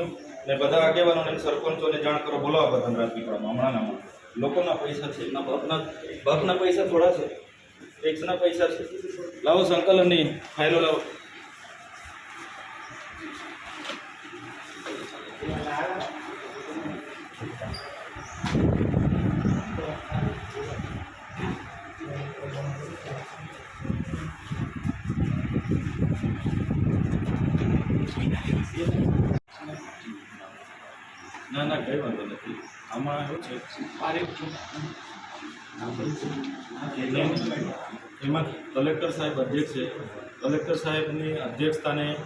કરીશું ને બધા આગેવાનોને સરપંચોને જાણ કરો, બોલાવો બધા રાજપીપળામાં હમણાંનામાં લોકોના પૈસા છે. એમના બાપના બાપના પૈસા થોડા છે. ટેક્સના પૈસા છે. લાવો સંકલનની ફાઇલો લાવો. ના ના કંઈ વાંધો નથી. આમાં એવું છે? એમાં કલેક્ટર સાહેબ અધ્યક્ષ છે. કલેક્ટર સાહેબની અધ્યક્ષતાને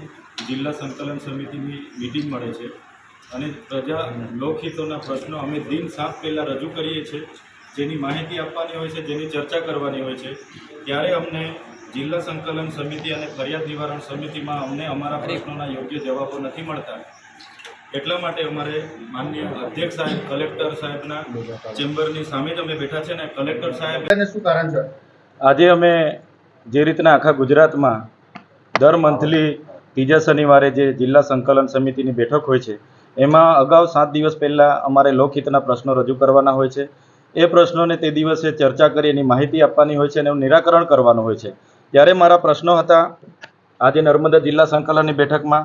જિલ્લા સંકલન સમિતિની મિટિંગ મળે છે. અને પ્રજા લોકહિતોના પ્રશ્નો અમે દિન સાત પહેલાં રજૂ કરીએ છીએ. જેની માહિતી આપવાની હોય છે જેની ચર્ચા કરવાની હોય છે. ત્યારે અમને જિલ્લા સંકલન સમિતિ અને ફરિયાદ નિવારણ સમિતિમાં અમને અમારા પ્રશ્નોના યોગ્ય જવાબો નથી મળતા. એટલા માટે અમારે માનનીય અધ્યક્ષ સાહેબ કલેક્ટર સાહેબના ચેમ્બરની સામે જ અમે બેઠા છે ને કલેક્ટર સાહેબ શું કારણ છે? આજે અમે જે રીતના આખા ગુજરાતમાં દર મંથલી ત્રીજા શનિવારે જે જિલ્લા સંકલન સમિતિની બેઠક હોય છે એમાં અગાઉ સાત દિવસ પહેલાં અમારે લોકહિતના પ્રશ્નો રજૂ કરવાના હોય છે. એ પ્રશ્નોને તે દિવસે ચર્ચા કરી એની માહિતી આપવાની હોય છે અને એનું નિરાકરણ કરવાનું હોય છે. ત્યારે મારા પ્રશ્નો હતા. આજે નર્મદા જિલ્લા સંકલનની બેઠકમાં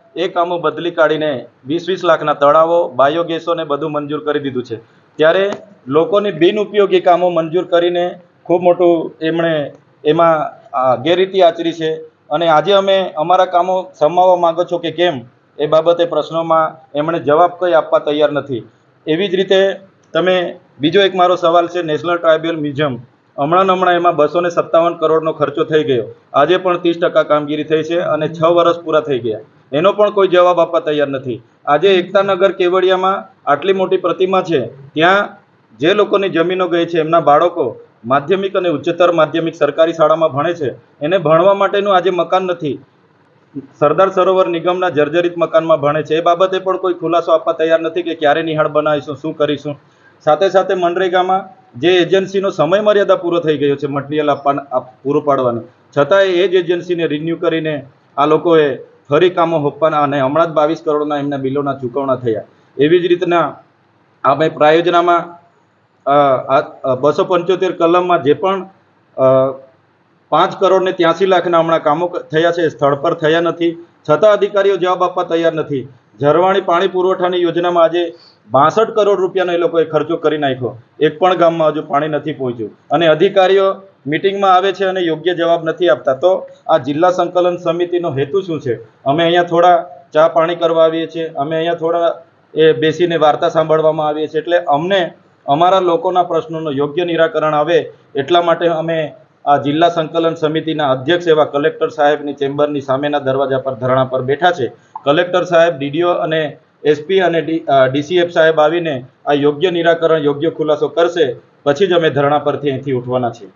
એ કામો બદલી કાઢીને વીસ વીસ લાખના તળાવો, બાયોગેસોને બધું મંજૂર કરી દીધું છે. ત્યારે લોકોની બિનઉપયોગી કામો મંજૂર કરીને ખૂબ મોટું એમણે એમાં ગેરરીતિ આચરી છે. અને આજે અમે અમારા કામો સમાવવા માંગો છો કે કેમ એ બાબતે પ્રશ્નોમાં એમણે જવાબ કંઈ આપવા તૈયાર નથી. એવી જ રીતે તમે બીજો એક મારો સવાલ છે, નેશનલ ટ્રાઇબલ મ્યુઝિયમ. હમણાં હમણાં એમાં બસો સત્તાવન કરોડનો ખર્ચો થઈ ગયો. આજે પણ ત્રીસ ટકા કામગીરી થઈ છે અને છ વર્ષ પૂરા થઈ ગયા. એનો પણ કોઈ જવાબ આપવા તૈયાર નથી. આજે એકતાનગર કેવડિયામાં આટલી મોટી પ્રતિમા છે, ત્યાં જે લોકોની જમીનો ગઈ છે, એમના બાળકો માધ્યમિક અને ઉચ્ચતર માધ્યમિક સરકારી શાળામાં ભણે છે. એને ભણવા માટેનું આજે મકાન નથી. સરદાર સરોવર નિગમના જર્જરિત મકાનમાં ભણે છે. એ બાબતે પણ કોઈ ખુલાસો આપવા તૈયાર નથી કે ક્યારે નિહાળ બનાવીશું, શું કરીશું. સાથે સાથે મનરેગામાં જે એજન્સીનો સમય મર્યાદા પૂરો થઈ ગયો છે, મટીરિયલ આપવા પૂરું પાડવાનું. છતાંય એ જ એજન્સીને રિન્યૂ કરીને આ લોકોએ ફરી કામો હોપવાના અને હમણાં જ બાવીસ કરોડના એમના બિલોના ચૂકવણા થયા. એવી જ રીતના આપણે પ્રાયોજનામાં બસો પંચોતેર કલમમાં જે પણ પાંચ કરોડ ને ત્યાંસી લાખના હમણાં કામો થયા છે સ્થળ પર થયા નથી. છતાં અધિકારીઓ જવાબ આપવા તૈયાર નથી. ઝરવાણી પાણી પુરવઠાની યોજનામાં આજે બાસઠ કરોડ રૂપિયાનો એ લોકોએ ખર્ચો કરી નાખ્યો. એક પણ ગામમાં હજુ પાણી નથી પહોંચ્યું. અને અધિકારીઓ મિટિંગમાં આવે છે અને યોગ્ય જવાબ નથી આપતા. તો આ જિલ્લા સંકલન સમિતિનો હેતુ શું છે? અમે અહીંયા થોડા ચા પાણી કરવા આવીએ છીએ. અમે અહીંયા થોડા એ બેસીને વાર્તા સાંભળવામાં આવીએ છીએ. એટલે અમને, અમારા લોકોના પ્રશ્નોનું યોગ્ય નિરાકરણ આવે એટલા માટે અમે આ જિલ્લા સંકલન સમિતિના અધ્યક્ષ એવા કલેક્ટર સાહેબની ચેમ્બરની સામેના દરવાજા પર, ધરણા પર બેઠા છે. કલેક્ટર સાહેબ, ડીડીઓ અને એસપી અને ડીસીએફ સાહેબ આવીને આ યોગ્ય નિરાકરણ, યોગ્ય ખુલાસો કરશે. પછી જ અમે ધરણા પરથી અહીંથી ઉઠવાના છીએ.